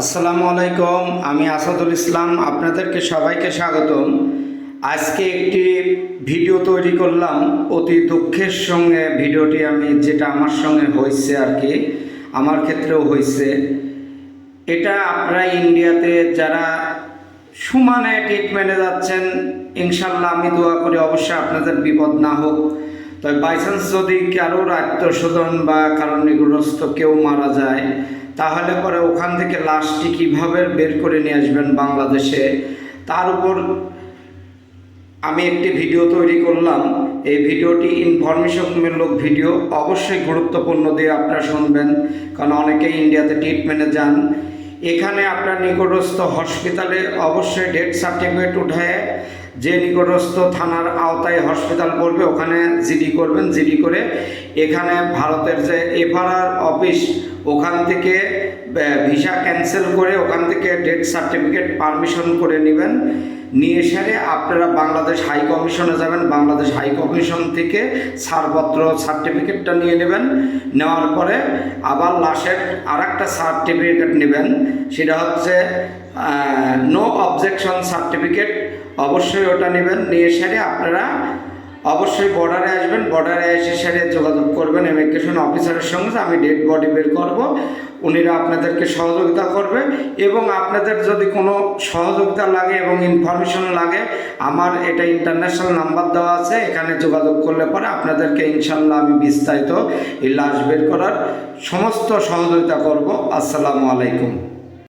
আসসালামু আলাইকুম, আমি আসাদুল ইসলাম, আপনাদেরকে সবাইকে স্বাগতম। আজকে একটি ভিডিও তৈরি করলাম, অতি দুঃখের সঙ্গে ভিডিওটি আমি যেটা আমার সঙ্গে হয়েছে আর কি, আমার ক্ষেত্রেও হয়েছে। এটা আপনারা ইন্ডিয়াতে যারা সমানে ট্রিটমেন্টে যাচ্ছেন ইনশাল্লাহ আমি দোয়া করি, অবশ্যই আপনাদের বিপদ না হোক। তবে বাইচান্স যদি কারোর আত্মস্বজন বা কারোর নিগ্রস্ত কেউ মারা যায়, তাহলে পরে ওখান থেকে লাশটি কীভাবে বের করে নিয়ে আসবেন বাংলাদেশে? তার উপর আমি একটি ভিডিও তৈরি করলাম। এই ভিডিওটি ইনফরমেশনমূলক ভিডিও, অবশ্যই গুরুত্বপূর্ণ দিয়ে আপনারা শুনবেন। কারণ অনেকেই ইন্ডিয়াতে ট্রিটমেন্টে যান। এখানে আপনার নিকটস্থ হসপিটালে অবশ্যই ডেথ সার্টিফিকেট উঠায়। যে নিকটস্থ থানার আওতায় হসপিটাল পড়বে ওখানে জিডি করবেন, জিডি করে এখানে ভারতের যে এফআরআর অফিস, ওখান থেকে ভিসা ক্যান্সেল করে ওখান থেকে ডেথ সার্টিফিকেট পারমিশন করে নেবেন। নিয়ে সেরে আপনারা বাংলাদেশ হাই কমিশনে যাবেন। বাংলাদেশ হাই কমিশন থেকে ছাড়পত্র, সার্টিফিকেটটা নিয়ে নেবেন। নেওয়ার পরে আবার লাশের আর একটা সার্টিফিকেট নেবেন। সেটা হচ্ছে নো অবজেকশন সার্টিফিকেট অবশ্যই ওটা নেবেন, নিয়ে সেরে আপনারা অবশ্যই বর্ডারে আসবেন বর্ডারে এসে সেরে যোগাযোগ করবেন ইমিগ্রেশন অফিসারের সঙ্গে, আমি ডেড বডি বের করব, উনিরা আপনাদেরকে সহযোগিতা করবে এবং আপনাদের যদি কোনো সহযোগিতা লাগে এবং ইনফরমেশন লাগে, আমার এটা ইন্টারন্যাশনাল নাম্বার দেওয়া আছে, এখানে যোগাযোগ করলে পরে আপনাদেরকে ইনশাল্লাহ আমি বিস্তারিত এই লাশ বের করার সমস্ত সহযোগিতা করব। আসসালামু আলাইকুম।